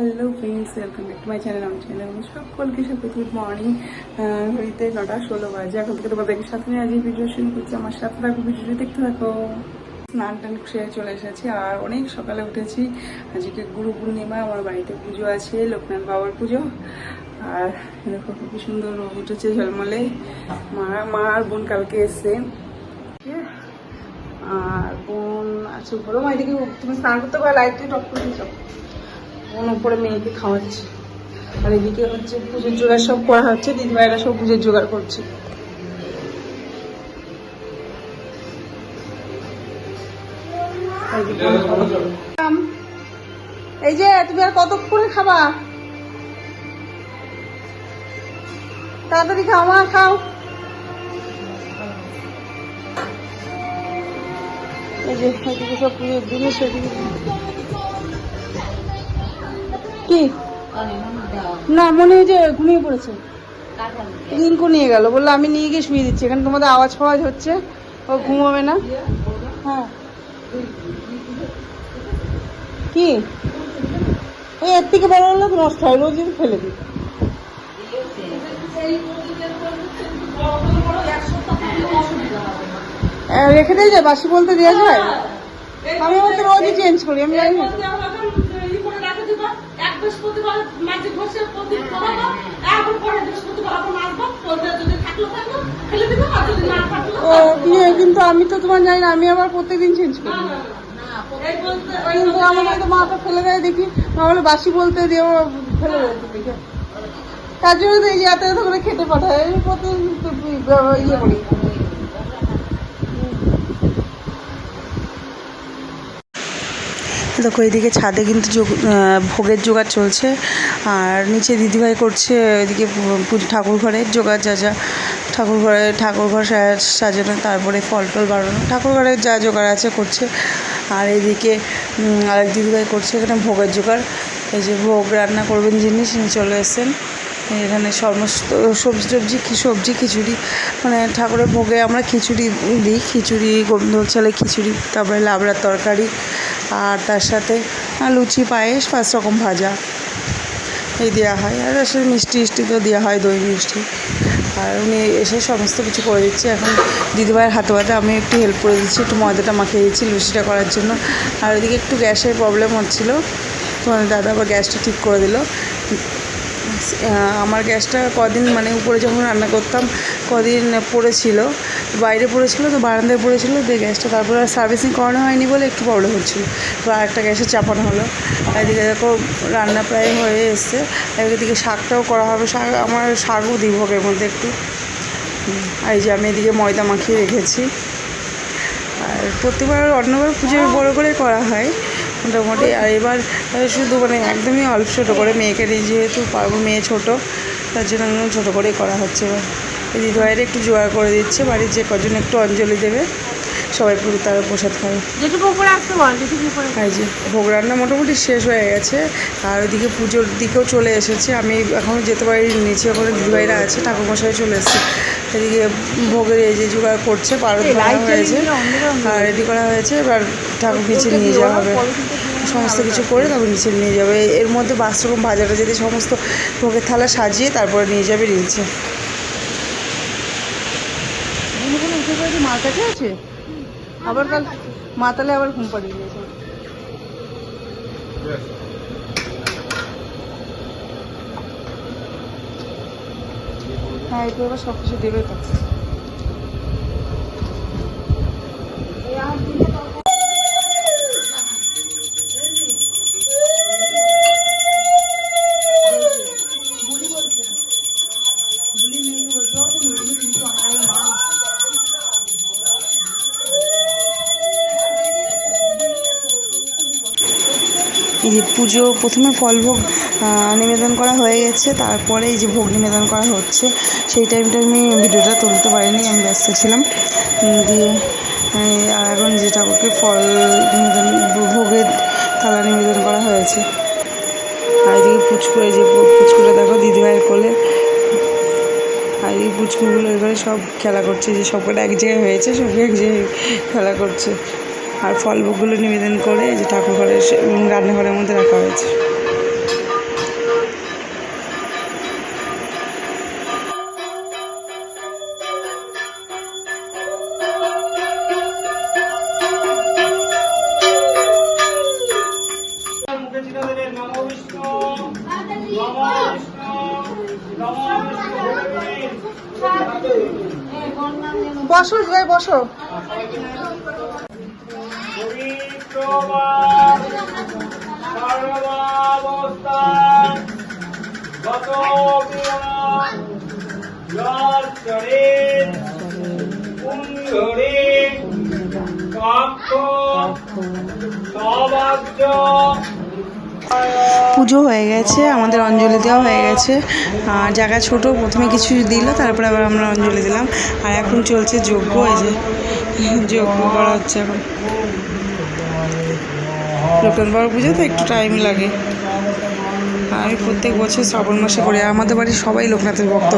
Hello friends welcome back to my channel আমার channel সকলকে সাথে গুড মর্নিং ঘড়িতে নটা ষোলো বাজে। এখন থেকে সাথে আজকে ভিডিও শুরু করছি। আমার সাথে থাকো, ভিডিওটি দেখতে থাকো। স্নান টান সেরে চলে এসেছি। আর অনেক সকালে উঠেছি। আজকে গুরু পূর্ণিমা, আমার বাড়িতে পুজো আছে, লোকনাথ বাবার পুজো। আর দেখো খুব সুন্দর রোগ উঠেছে ঝলমলে। মা মা আর বোন কালকে এসছে। আর বোন আছে বলো মা, এদিকে তুমি স্নান করতে পারো, লাইটটা টপ করে দিয়েছ। উপরে মেয়েকে খাওয়াচ্ছে। আর এদিকে হচ্ছে পুজোর জোগাড় সব করা হচ্ছে, দিদিভাইরা সব পুজোর জোগাড় করছে। এই যে, তুমি আর কতক্ষণে খাবা? তাড়াতাড়ি খাও, মা, খাও। এই যে সব পুজোর জিনিস কি? না মনে হয় যে ঘুমিয়ে পড়েছে। রিঙ্কু নিয়ে গেল। বলল আমি নিয়ে গিয়ে শুয়ে দিচ্ছি। এখানে তোমাদের আওয়াজ ফাওয়াজ হচ্ছে। ও ঘুমাবে না? হ্যাঁ। কি? ওই এর থেকে বড় হলে নষ্ট হয় রোজ ফেলে দিই। আহ, রেখে দিয়ে যায় বাসি বলতে দেওয়া যায়? আমি আবার তো রোজই চেঞ্জ করি আমি জানি না। ও দিয়ে কিন্তু আমি তো তোমার জানি না আমি আবার প্রত্যেকদিন চেঞ্জ করি। কিন্তু আমার হয়তো মাটা ফেলে দেয় দেখি মা বলে বাসি বলতে দিয়ে ফেলে দেয় তার জন্য তো এই যে এত এত করে খেতে পাঠায় প্রতিদিন ইয়ে করি। দেখো এইদিকে ছাদে কিন্তু ভোগের জোগাড় চলছে, আর নিচে দিদিভাই করছে, এদিকে ঠাকুর ঘরের জোগাড় যা যা, ঠাকুর ঘরে, ঠাকুর ঘর সাজানো, তারপরে ফল টল বাড়ানো, ঠাকুর ঘরে যা জোগাড় আছে করছে, আর এদিকে আরেক দিদিভাই করছে এখানে ভোগের জোগাড়, এই যে ভোগ রান্না করবেন জিনিস চলে এসেছেন। এখানে সমস্ত সবজি টবজি সবজি, খিচুড়ি। মানে ঠাকুরের ভোগে আমরা খিচুড়ি দিই। খিচুড়ি গোবিন্দ চালে খিচুড়ি, তারপরে লাবড়ার তরকারি আর তার সাথে লুচি, পায়েস, পাঁচ রকম ভাজা এই দেওয়া হয়। আর আসলে মিষ্টি মিষ্টি তো দেওয়া হয়, দই মিষ্টি। আর উনি এসে সমস্ত কিছু করে দিচ্ছে। এখন দিদিভাইয়ের হাতে হাতে আমি একটু হেল্প করে দিচ্ছি, একটু ময়দাটা মাখিয়ে দিচ্ছি, লুচিটা করার জন্য। আর ওইদিকে একটু গ্যাসের প্রবলেম হচ্ছিল। তোমাদের দাদা আবার গ্যাসটা ঠিক করে দিল। আমার গ্যাসটা কদিন মানে উপরে যখন রান্না করতাম, কদিন পড়েছিল, বাইরে পড়েছিল তো বারান্দায় পড়েছিল, দিয়ে গ্যাসটা তারপরে আর সার্ভিসিং করানো হয়নি বলে একটু প্রবলেম হচ্ছিল। তো আর একটা গ্যাসে চাপানো হলো। এদিকে দেখো রান্না প্রায় হয়ে এসছে। এদিকে শাকটাও করা হবে। শাক আমার শাকও দিই ভোগের মধ্যে একটু। আর এই যে আমি এদিকে ময়দা মাখিয়ে রেখেছি। আর প্রতিবার অন্যবার পুজো বড় করে করা হয়। মোটামুটি। আর এবার শুধু মানে একদমই অল্প ছোটো করে মেয়েকে নিয়ে যেহেতু পারব মেয়ে ছোটো তার জন্য ছোটো করেই করা হচ্ছে এবার। দিদিভাইয়ের একটু জোগাড় করে দিচ্ছে বাড়ির যে কজন একটু অঞ্জলি দেবে সবাই পুরো তারা প্রসাদ খাবে। এই যে ভোগ রান্না মোটামুটি শেষ হয়ে গেছে আর ওইদিকে পুজোর দিকেও চলে এসেছে। আমি এখনও যেতে পারি নিচে ওখানে দিদিভাইরা আছে ঠাকুরমশাই চলে এসেছে। এদিকে ভোগের এই যে জোগাড় করছে বানা হয়েছে আর রেডি করা হয়েছে এবার ঠাকুর নিচে নিয়ে যাওয়া হবে। সমস্ত কিছু করে তারপর নিচে নিয়ে যাবে। এর মধ্যে রকম ভাজাটা যদি সমস্ত ভোগের থালা সাজিয়ে তারপরে নিয়ে যাবে নিচে। আবার আবার হ্যাঁ এবার সব কিছু দেবে তো। এই যে পুজো প্রথমে ফলভোগ নিবেদন করা হয়ে গেছে, তারপরে এই যে ভোগ নিবেদন করা হচ্ছে, সেই টাইমটা আমি ভিডিওটা তুলতে পারিনি, আমি ব্যস্ত ছিলাম। দিয়ে আর এখন যে ঠাকুরকে ফল নিবেদন, ভোগের থালা নিবেদন করা হয়েছে। আর এদিকে পুচকু, এই যে পুচকুটা দেখো দিদিভাইয়ের কোলে। আর এই পুচকুগুলো এবারে সব খেলা করছে, যে সবকটা এক জায়গায় হয়েছে সব এক জায়গায় খেলা করছে। আর ফল নিবেদন করে যে ঠাকুর ঘরে রান্নাঘরের মধ্যে রাখা হয়েছে। বসো জয় বসো। পুজো হয়ে গেছে, আমাদের অঞ্জলি দেওয়া হয়ে গেছে। আর জায়গা ছোট, প্রথমে কিছু দিল, তারপরে আবার আমরা অঞ্জলি দিলাম। আর এখন চলছে যজ্ঞ, এই যে যজ্ঞ করা হচ্ছে এখন। লোকনাথ বাবার পুজো তো একটু টাইম লাগে। আমি প্রত্যেক বছর শ্রাবণ মাসে করি আমাদের বাড়ির সবাই লোকনাথের ভক্ত।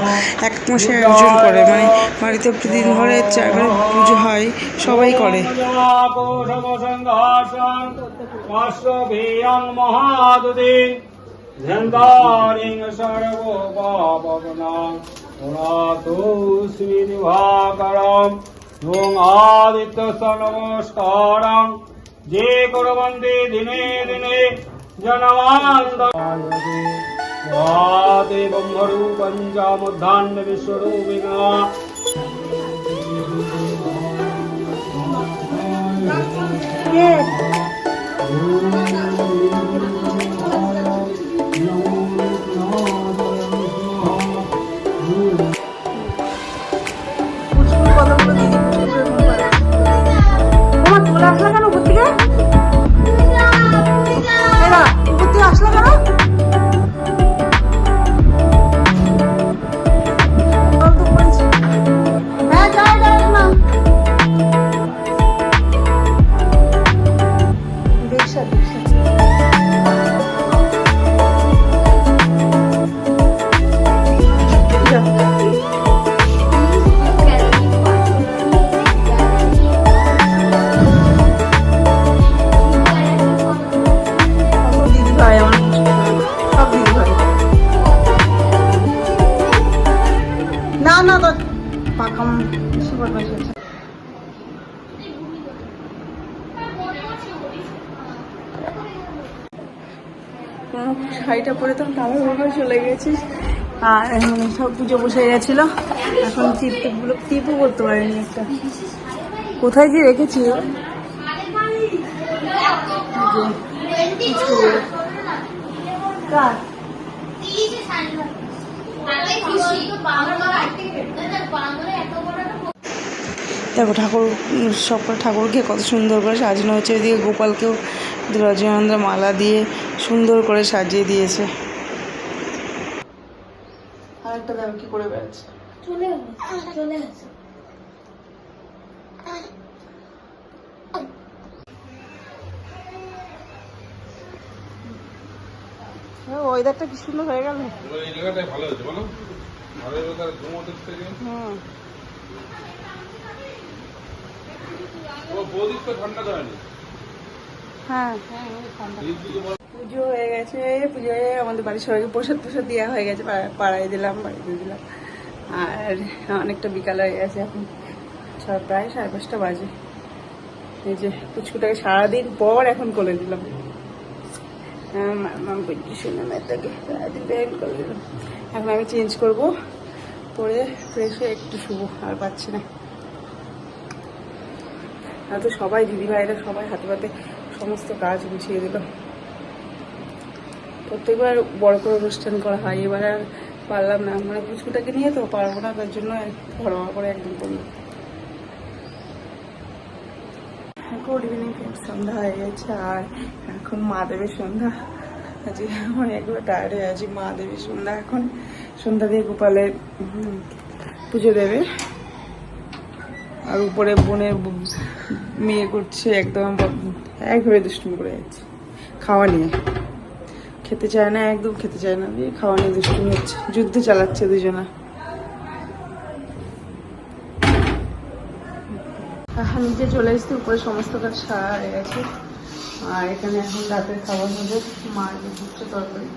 এক মাসে আয়োজন করে মানে বাড়িতে প্রতিদিন ঘরে চারবার পুজো হয়, সবাই করে। সংঘাসন যে করবন্দে দিনে দিনে জনমানন্দায়তে আদে ব্রহ্মরূপঞ্ চামুদ্ধান্য বিশ্বরূপিণা শাড়িটা পরে তো কালার ঘরে চলে গেছিস আর সব পুজো বসে গেছিল। এখন টিপ টিপগুলো টিপও করতে পারিনি একটা। কোথায় যে রেখেছি? কার? দেখো ঠাকুর সব ঠাকুরকে কত সুন্দর করে সাজানো হয়েছে। এদিকে গোপালকেও রজনীগন্ধা মালা দিয়ে সুন্দর করে সাজিয়ে দিয়েছে। আরেকটা দেখো কি করে বেড়াচ্ছে। চলে চলে ওয়েদারটা কি সুন্দর হয়ে গেল? ভালো হয়েছে বলো। ভালো ঘুমোতে হুম। বৌদির তো ঠান্ডা ধরেনি। হ্যাঁ। পুজো হয়ে গেছে পুজো হয়ে আমাদের বাড়ির সবাইকে প্রসাদ প্রসাদ দেওয়া হয়ে গেছে পাড়ায় দিলাম বাড়িতে দিলাম। আর অনেকটা বিকাল হয়ে গেছে এখন। প্রায় সাড়ে পাঁচটা বাজে। এই যে পুচকুটাকে সারাদিন পর এখন করে দিলাম। হ্যাঁ, মাম করছি শুনে মেয়েটাকে সারাদিন ব্যায়াম করে দিলাম। এখন আমি চেঞ্জ করব পরে ফ্রেশ হয়ে একটু শুভ আর পাচ্ছি না। তো সবাই দিদিভাইরা সবাই হাতে পাতে সমস্ত কাজ গুছিয়ে দিল। প্রত্যেকবার বড় করে অনুষ্ঠান করা হয়। এবার আর পারলাম না। মানে পুচকুটাকে নিয়ে তো পারব না তার জন্য ঘরোয়া করে একদম করলাম গুড ইভিনিং সন্ধ্যা হয়ে গেছে আর এখন মা দেবের সন্ধ্যা। আজকে আমি একবার টায়ার্ড হয়ে আছি। মা দেবীর সন্ধ্যা এখন। সন্ধ্যা দিয়ে গোপালের উম, পুজো দেবে। আর উপরে বোনের মেয়ে করছে একদম একভাবে দুষ্টুমি করে যাচ্ছে। খাওয়া নিয়ে। খেতে চায় না, একদম খেতে চায় না। খাওয়া নিয়ে দুষ্টুমি হচ্ছে। যুদ্ধ চালাচ্ছে দুজনা। নিচে চলে এসেছি, উপরে সমস্ত কাজ সারা হয়ে গেছে। আর এখানে এখন রাতের খাবার হবে মার দুটো তরকারি।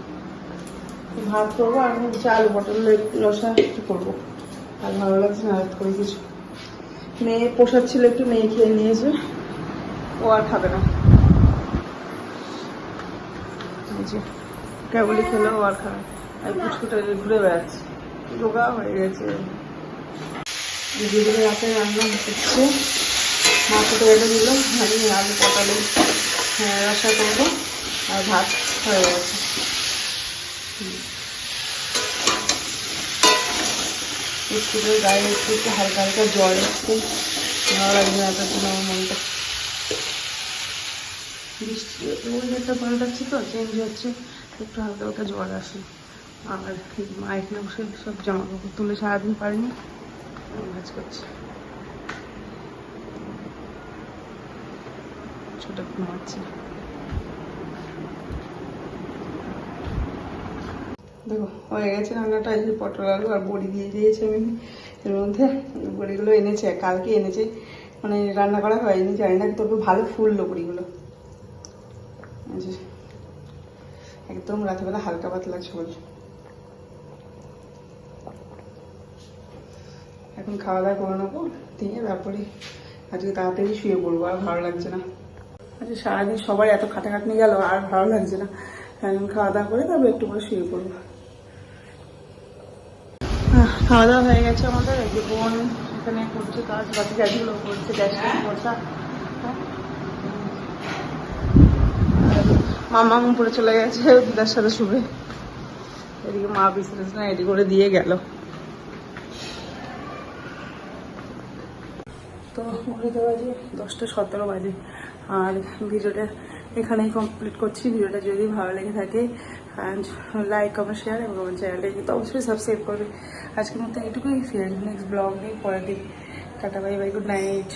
ভাত করব, আর হচ্ছে আলু পটলের রসা একটু করব। আর ভালো লাগছে না, রাত করে কিছু। মেয়ে পোষার ছিল একটু মেয়ে খেয়ে নিয়েছে। ও আর খাবে না। কেবলই খেলো ও আর খাবে আর পুচকুটা ঘুরে বেড়াচ্ছে। রোগা হয়ে গেছে। যেগুলো রাতে রান্না হচ্ছে। মাছ তো এটা দিল আমি আলু পটলে হ্যাঁ, রসা করব। আর ভাত হয়ে গেছে। বিস্কুটের গায়ে একটু একটু হালকা হালকা জল একটু। ভালো লাগবে না, এত দিন আমার মনটা বৃষ্টি ওয়েদারটা পাল্টাচ্ছে তো চেঞ্জ হচ্ছে। একটু হালকা হালকা জ্বর আসে। আর মা এখানে বসে সব জামা কাপড় তুলে সারাদিন পারিনি কাজ করছি। ছোট ঘুমাচ্ছে। দেখো, হয়ে গেছে রান্নাটা, এই যে পটল আলু আর বড়ি দিয়ে দিয়েছি আমি এর মধ্যে। বড়িগুলো এনেছে, কালকে এনেছে মানে রান্না করা হয়নি, জানি না তবে ভালো ফুললো বড়িগুলো। একদম রাতেবেলা হালকা পাতলা ঝোল। এখন খাওয়া দাওয়া করে নেব, দিয়ে তারপরে আজকে তাড়াতাড়ি শুয়ে পড়ব, আর ভালো লাগছে না। আজকে সারাদিন সবাই এত খাটাখাটনি গেল, আর ভালো লাগছে না। এখন খাওয়া দাওয়া করে তারপর একটু করে শুয়ে পড়ব। খাওয়া দাওয়া হয়ে গেছে আমাদের যে বোন এখানে করছে কাজ, বাকি কাজগুলো করছে ট্যাস মামা উপরে চলে গেছে, দিদার সাথে শুবে। এদিকে মা বিজনেস না, এদিকে করে দিয়ে গেল। তো ঘুরিতে বাজে দশটা সতেরো বাজে। আর ভিডিওটা এখানেই কমপ্লিট করছি। ভিডিওটা যদি ভালো লেগে থাকে লাইক কমেন্ট শেয়ার এবং আমার চ্যানেলটা কিন্তু অবশ্যই সাবস্ক্রাইব করবে। আজকের মতো এইটুকুই। ফিরে নেক্সট ব্লগ নিয়ে পরের দিন। Tata bye bye good night